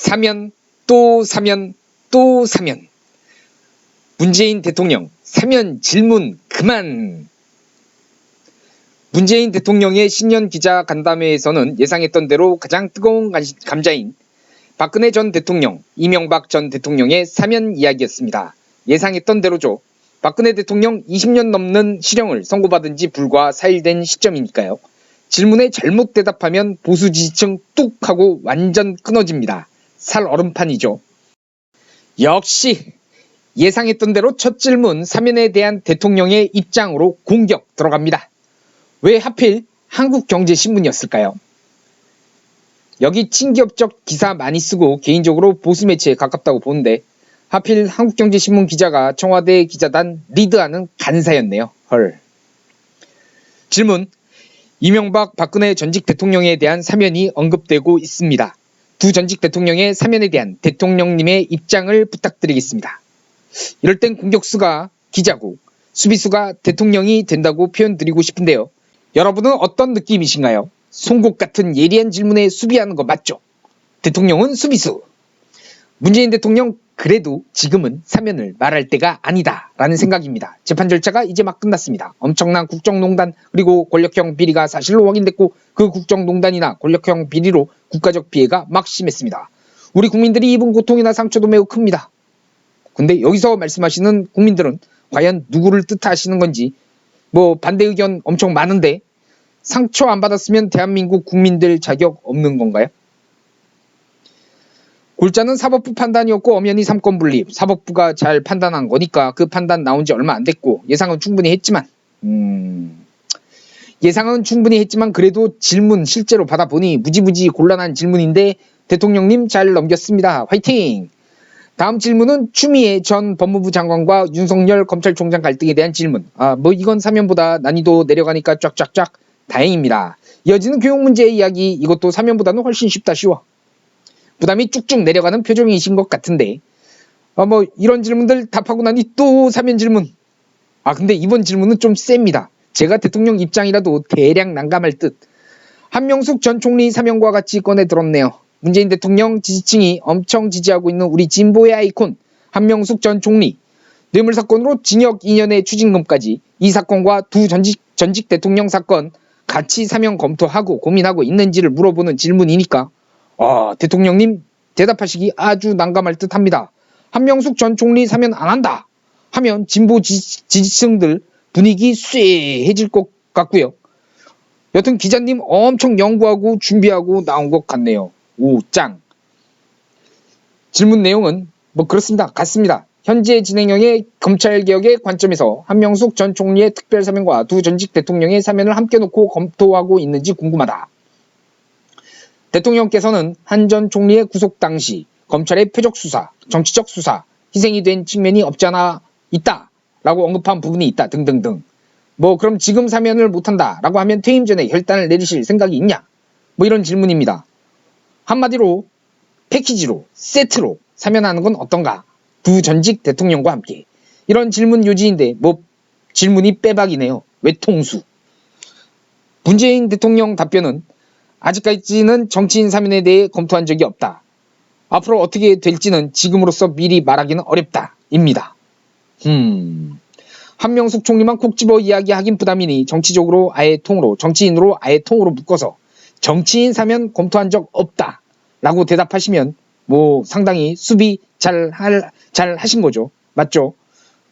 사면 또 사면 또 사면 문재인 대통령 사면 질문 그만 문재인 대통령의 신년 기자 간담회에서는 예상했던 대로 가장 뜨거운 간- 감자인 박근혜 전 대통령, 이명박 전 대통령의 사면 이야기였습니다. 예상했던 대로죠. 박근혜 대통령 20년 넘는 실형을 선고받은 지 불과 4일 된 시점이니까요. 질문에 잘못 대답하면 보수 지지층 뚝 하고 완전 끊어집니다. 살 얼음판이죠. 역시 예상했던 대로 첫 질문 사면에 대한 대통령의 입장으로 공격 들어갑니다. 왜 하필 한국경제신문이었을까요? 여기 친기업적 기사 많이 쓰고 개인적으로 보수 매체에 가깝다고 보는데 하필 한국경제신문 기자가 청와대 기자단 리드하는 간사였네요. 헐. 질문. 이명박 박근혜 전직 대통령에 대한 사면이 언급되고 있습니다. 두 전직 대통령의 사면에 대한 대통령님의 입장을 부탁드리겠습니다. 이럴 땐 공격수가 기자고 수비수가 대통령이 된다고 표현드리고 싶은데요. 여러분은 어떤 느낌이신가요? 송곳 같은 예리한 질문에 수비하는 거 맞죠? 대통령은 수비수. 문재인 대통령 그래도 지금은 사면을 말할 때가 아니다라는 생각입니다. 재판 절차가 이제 막 끝났습니다. 엄청난 국정농단 그리고 권력형 비리가 사실로 확인됐고 그 국정농단이나 권력형 비리로 국가적 피해가 막 심했습니다. 우리 국민들이 입은 고통이나 상처도 매우 큽니다. 근데 여기서 말씀하시는 국민들은 과연 누구를 뜻하시는 건지 뭐 반대 의견 엄청 많은데 상처 안 받았으면 대한민국 국민들 자격 없는 건가요? 골자는 사법부 판단이었고 엄연히 삼권 분립. 사법부가 잘 판단한 거니까 그 판단 나온 지 얼마 안 됐고 예상은 충분히 했지만 음, 예상은 충분히 했지만 그래도 질문 실제로 받아보니 무지무지 곤란한 질문인데 대통령님 잘 넘겼습니다. 화이팅! 다음 질문은 추미애 전 법무부 장관과 윤석열 검찰총장 갈등에 대한 질문. 아 뭐 이건 사면보다 난이도 내려가니까 쫙쫙쫙 다행입니다. 이어지는 교육 문제 이야기. 이것도 사면보다는 훨씬 쉽다 쉬워 부담이 쭉쭉 내려가는 표정이신 것 같은데. 아, 뭐 이런 질문들 답하고 나니 또 사면 질문. 아 근데 이번 질문은 좀 셉니다. 제가 대통령 입장이라도 대량 난감할 듯. 한명숙 전 총리 사면과 같이 꺼내 들었네요. 문재인 대통령 지지층이 엄청 지지하고 있는 우리 진보의 아이콘 한명숙 전 총리. 뇌물 사건으로 징역 2년의 추징금까지 이 사건과 두 전직, 전직 대통령 사건 같이 사면 검토하고 고민하고 있는지를 물어보는 질문이니까 아, 대통령님 대답하시기 아주 난감할 듯 합니다. 한명숙 전 총리 사면 안 한다 하면 진보 지, 지지층들 분위기 쇠해질 것 같고요. 여튼 기자님 엄청 연구하고 준비하고 나온 것 같네요. 오, 짱. 질문 내용은 뭐 그렇습니다. 같습니다. 현재 진행형의 검찰개혁의 관점에서 한명숙 전 총리의 특별사면과 두 전직 대통령의 사면을 함께 놓고 검토하고 있는지 궁금하다. 대통령께서는 한 전 총리의 구속 당시 검찰의 표적 수사, 정치적 수사, 희생이 된 측면이 없지 않아 있다 라고 언급한 부분이 있다 등등등. 뭐 그럼 지금 사면을 못한다 라고 하면 퇴임 전에 결단을 내리실 생각이 있냐? 뭐 이런 질문입니다. 한마디로 패키지로 세트로 사면하는 건 어떤가? 두 전직 대통령과 함께 이런 질문 요지인데 뭐 질문이 빼박이네요. 외통수. 문재인 대통령 답변은 아직까지는 정치인 사면에 대해 검토한 적이 없다. 앞으로 어떻게 될지는 지금으로서 미리 말하기는 어렵다. 입니다. 음. 한명숙 총리만 콕 집어 이야기하긴 부담이니 정치적으로 아예 통으로 정치인으로 아예 통으로 묶어서 정치인 사면 검토한 적 없다. 라고 대답하시면 뭐 상당히 수비 잘, 할, 잘 하신 거죠. 맞죠?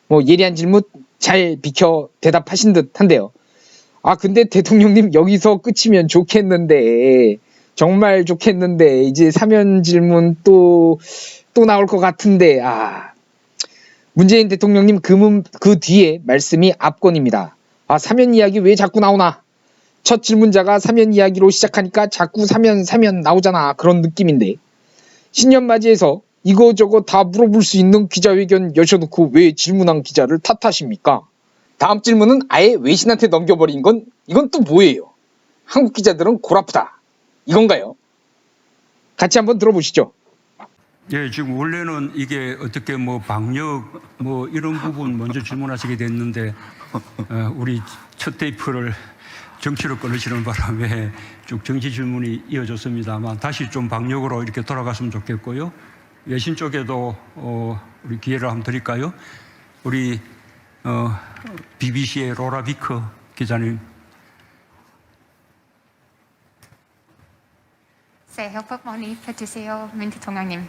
뭐 예리한 질문 잘 비켜 대답하신 듯 한데요. 아, 근데 대통령님 여기서 끝이면 좋겠는데, 정말 좋겠는데, 이제 사면 질문 또, 또 나올 것 같은데, 아. 문재인 대통령님 그, 문, 그 뒤에 말씀이 압권입니다. 아, 사면 이야기 왜 자꾸 나오나? 첫 질문자가 사면 이야기로 시작하니까 자꾸 사면, 사면 나오잖아. 그런 느낌인데. 신년 맞이해서 이거저거 다 물어볼 수 있는 기자회견 여셔놓고 왜 질문한 기자를 탓하십니까? 다음 질문은 아예 외신한테 넘겨버린 건 이건 또 뭐예요? 한국 기자들은 골아프다. 이건가요? 같이 한번 들어보시죠. 예, 지금 원래는 이게 어떻게 뭐 방역 뭐 이런 부분 먼저 질문하시게 됐는데 어, 우리 첫 테이프를 정치로 끊으시는 바람에 쭉 정치 질문이 이어졌습니다만 다시 좀 방역으로 이렇게 돌아갔으면 좋겠고요. 외신 쪽에도 어, 우리 기회를 한번 드릴까요? 우리 어, BBC의 로라 비커 기자님. 네, 협박 많이 펴주세요, 민 대통령님.